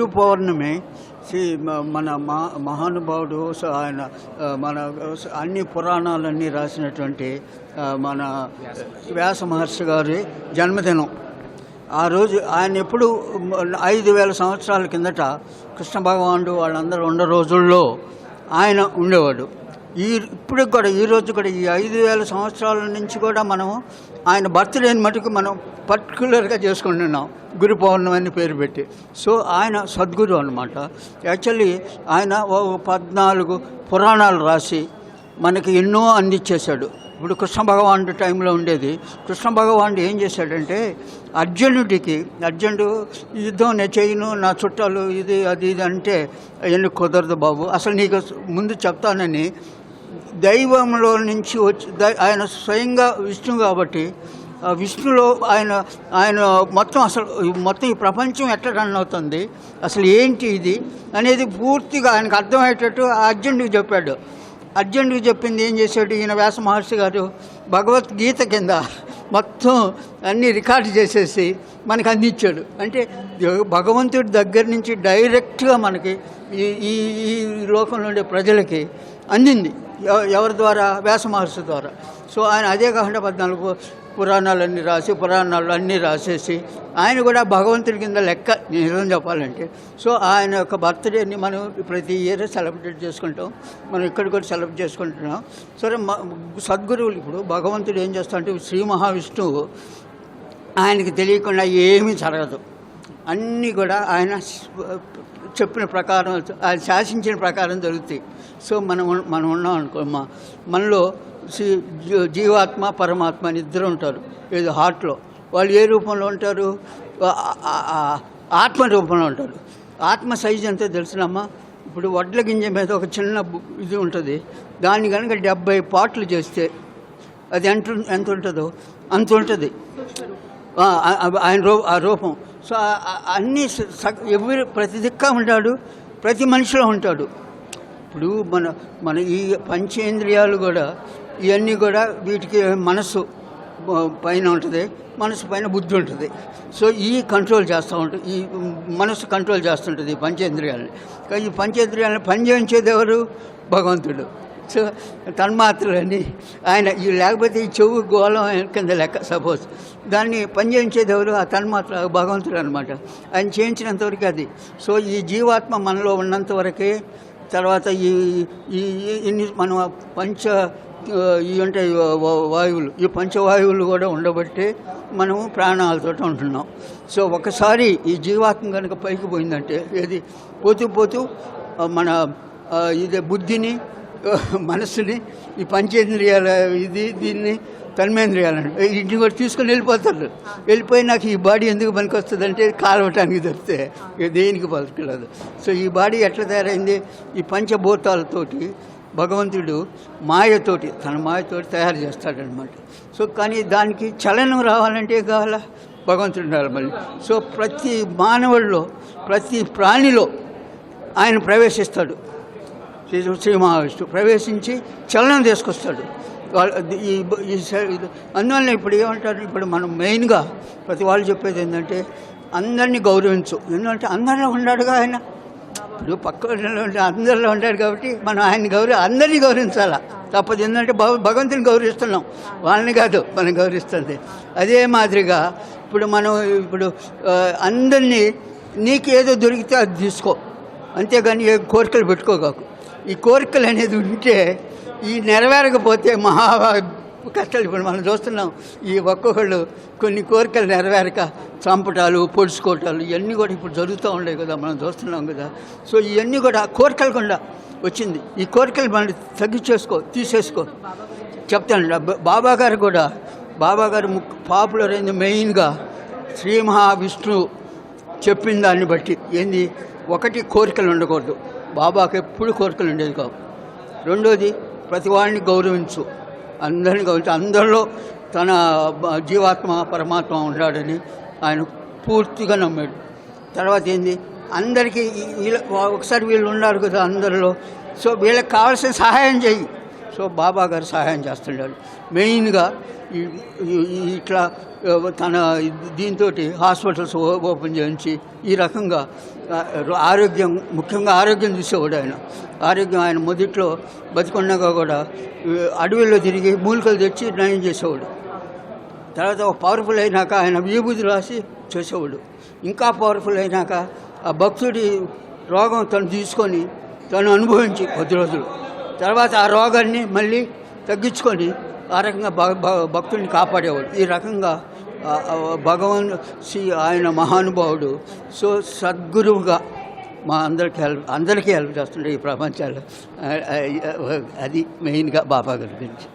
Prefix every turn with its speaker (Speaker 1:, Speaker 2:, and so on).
Speaker 1: గురు పౌర్ణమి శ్రీ మన మహా మహానుభావుడు ఆయన మన అన్ని పురాణాలన్నీ రాసినటువంటి మన వ్యాస మహర్షి గారి జన్మదినం. ఆ రోజు ఆయన ఎప్పుడు ఐదు వేల సంవత్సరాల కిందట కృష్ణ భగవానుడు వాళ్ళందరూ ఉన్న రోజుల్లో ఆయన ఉండేవాడు. ఈ ఇప్పటికి కూడా ఈ రోజు కూడా ఈ ఐదు వేల సంవత్సరాల నుంచి కూడా మనం ఆయన బర్త్డేని మటుకు మనం పర్టికులర్గా చేసుకుంటున్నాం. గురు పౌర్ణమి అని పేరు పెట్టి. సో ఆయన సద్గురు అనమాట యాక్చువల్లీ ఆయన ఓ పద్నాలుగు పురాణాలు రాసి మనకి ఎన్నో అందించేశాడు ఇప్పుడు కృష్ణ భగవానుడి టైంలో ఉండేది. కృష్ణ భగవానుడు ఏం చేశాడంటే అర్జునుడికి అర్జునుడు యుద్ధం నేను చేయను నా చుట్టాలు ఇది అది ఇది అంటే ఎందుకు కుదరదు బాబు. అసలు నీకు ముందు చెప్తానని దైవంలో నుంచి వచ్చి ఆయన స్వయంగా విష్ణు కాబట్టి విష్ణులో ఆయన ఆయన మొత్తం అసలు మొత్తం ఈ ప్రపంచం ఎట్లా రన్ అవుతుంది? అసలు ఏంటి ఇది? అనేది పూర్తిగా ఆయనకు అర్థమయ్యేటట్టు ఆ అర్జునుడికి చెప్పాడు. అర్జునుడికి చెప్పింది ఏం చేశాడు? ఈయన వ్యాస మహర్షి గారు భగవద్గీత కింద మొత్తం అన్నీ రికార్డు చేసేసి మనకు అందించాడు. అంటే భగవంతుడి దగ్గర నుంచి డైరెక్ట్గా మనకి ఈ ఈ ఈ లోకంలో ఉండే ప్రజలకి అందింది. ఎవ- ఎవరి ద్వారా? వ్యాస మహర్షి ద్వారా. సో ఆయన అదే కాకుండా పద్నాలుగు పురాణాలన్నీ రాసి పురాణాలు అన్నీ రాసేసి ఆయన కూడా భగవంతుడి కింద లెక్క నిజం చెప్పాలంటే. సో ఆయన యొక్క బర్త్డేని మనం ప్రతి ఇయర్ సెలబ్రేట్ చేసుకుంటాం. మనం ఇక్కడ కూడా సెలబ్రేట్ చేసుకుంటున్నాం. సరే మ- సద్గురువులు ఇప్పుడు భగవంతుడు ఏం చేస్తాడంటే శ్రీ మహావిష్ణువు ఆయనకి తెలియకుండా ఏమీ జరగదు. అన్నీ కూడా ఆయన చెప్పిన ప్రకారం ఆయన శాసించిన ప్రకారం జరుగుతాయి. సో మనం మనం ఉన్నాం అనుకో మనలో జీవాత్మ పరమాత్మ అని ఇద్దరు ఉంటారు. ఏదో హార్ట్లో. వాళ్ళు ఏ రూపంలో ఉంటారు? ఆత్మ రూపంలో ఉంటారు. ఆత్మ సైజ్ అంతా తెలుసునమ్మా ఇప్పుడు వడ్ల గింజ మీద ఒక చిన్న ఇది ఉంటుంది. దాన్ని కనుక డెబ్బై పాటలు చేస్తే అది ఎంత ఎంత ఉంటుందో? అంత ఉంటుంది. ఆయన రూ ఆ రూపం. సో అన్ని ఎవరి ప్రతి దిక్క ఉంటాడు ప్రతి మనిషిలో ఉంటాడు. ఇప్పుడు మన మన ఈ పంచేంద్రియాలు కూడా ఇవన్నీ కూడా వీటికి మనసు పైన ఉంటుంది మనసు పైన బుద్ధి ఉంటుంది. సో ఈ కంట్రోల్ చేస్తూ ఉంటుంది ఈ మనసు కంట్రోల్ చేస్తుంటుంది ఈ పంచేంద్రియాలని. ఈ పంచేంద్రియాలను పనిచేయించేది ఎవరు? భగవంతుడు. సో తన్మాత్రలని ఆయన ఈ లేకపోతే ఈ చెవు గోళం కింద లెక్క సపోజ్. దాన్ని పనిచేయించేది ఎవరు? ఆ తన్మాత్ర భగవంతుడు అనమాట ఆయన చేయించినంతవరకు అది. సో ఈ జీవాత్మ మనలో ఉన్నంత వరకే తర్వాత ఈ ఈ ఇన్ని మనం పంచ ఈ అంటే వాయువులు ఈ పంచవాయువులు కూడా ఉండబట్టే మనము ప్రాణాలతో ఉంటున్నాం. సో ఒకసారి ఈ జీవాత్మ కనుక పైకి పోయిందంటే ఏది? పోతూ పోతూ మన ఇది ఇదే బుద్ధిని మనస్సుని ఈ పంచేంద్రియాల ఇది దీన్ని కర్మేంద్రియాలను ఇంటికి కూడా తీసుకొని వెళ్ళిపోతారు. వెళ్ళిపోయి నాకు ఈ బాడీ ఎందుకు పనికి వస్తుంది అంటే కాలవటానికి తప్పితే దేనికి పలకలేదు. సో ఈ బాడీ ఎట్లా తయారైంది? ఈ పంచభూతాలతోటి భగవంతుడు మాయతోటి తన మాయతోటి తయారు చేస్తాడనమాట సో కానీ దానికి చలనం రావాలంటే ఏం కావాలా? భగవంతుడు ఉండాలి మళ్ళీ. సో ప్రతి మానవుల్లో ప్రతి ప్రాణిలో ఆయన ప్రవేశిస్తాడు. శ్రీ శ్రీ ప్రవేశించి చలనం తీసుకొస్తాడు. ఈ అందువల్ల ఇప్పుడు ఏమంటారు? ఇప్పుడు మనం మెయిన్గా ప్రతి వాళ్ళు చెప్పేది ఏంటంటే అందరినీ గౌరవించు. ఎందుకంటే అందరిలో ఉన్నాడుగా ఆయన. ఇప్పుడు పక్క అందరిలో ఉంటాడు కాబట్టి మనం ఆయన గౌరవ అందరినీ గౌరవించాలా? తప్పదు. ఎందుకంటే భగవంతుని గౌరవిస్తున్నాం. వాళ్ళని కాదు మనం గౌరవిస్తుంది. అదే మాదిరిగా ఇప్పుడు మనం ఇప్పుడు అందరినీ నీకు ఏదో దొరికితే అది తీసుకో. అంతేగాని ఏ కోరికలు పెట్టుకోగాకు ఈ కోరికలు అనేది ఉంటే ఈ నెరవేరకపోతే మహా కష్టాలు. ఇప్పుడు మనం చూస్తున్నాం ఈ ఒక్కొక్కళ్ళు కొన్ని కోరికలు నెరవేరక చంపటాలు పొడుచుకోవటాలు ఇవన్నీ కూడా ఇప్పుడు జరుగుతూ ఉండే కదా మనం చూస్తున్నాం కదా. సో ఇవన్నీ కూడా కోరికలు కూడా వచ్చింది. ఈ కోరికలు మనం తగ్గించేసుకో తీసేసుకో. చెప్తాను బాబా గారు కూడా బాబా గారు పాపులర్ అయింది మెయిన్గా శ్రీ మహావిష్ణువు చెప్పిన దాన్ని బట్టి. ఏంది? ఒకటి కోరికలు ఉండకూడదు. బాబాకి ఎప్పుడు కోరికలు ఉండేది కావు. రెండోది ప్రతి వాడిని గౌరవించు. అందరిని గౌరవించు. అందరిలో తన జీవాత్మ పరమాత్మ ఉన్నాడని ఆయన పూర్తిగా నమ్మాడు. తర్వాత ఏంది? అందరికీ వీళ్ళ ఒకసారి వీళ్ళు ఉన్నారు కదా అందరిలో. సో వీళ్ళకి కావాల్సిన సహాయం చేయి. సో బాబా గారు సహాయం చేస్తుండాడు మెయిన్గా ఈ ఇట్లా తన దీంతో హాస్పిటల్స్ ఓపెన్ చేయించి ఈ రకంగా ఆరోగ్యం ముఖ్యంగా ఆరోగ్యం చూసేవాడు ఆయన. ఆరోగ్యం ఆయన మొదట్లో బతికొండగా కూడా అడవిలో తిరిగి మూలికలు తెచ్చి నయం చేసేవాడు. తర్వాత పవర్ఫుల్ అయినాక ఆయన విభూతి రాసి చేసేవాడు. ఇంకా పవర్ఫుల్ అయినాక ఆ భక్తుడి రోగం తను తీసుకొని తను అనుభవించి కొద్ది రోజులు. తర్వాత ఆ రోగాన్ని మళ్ళీ తగ్గించుకొని ఆ రకంగా భ- భక్తుడిని కాపాడేవాడు. ఈ రకంగా భగవాన్ శ్రీ ఆయన మహానుభావుడు సో సద్గురువుగా మా అందరికీ హెల్ప్ అందరికీ హెల్ప్ చేస్తుండే ఈ ప్రపంచాలు అది మెయిన్గా బాబా గారి గురించి.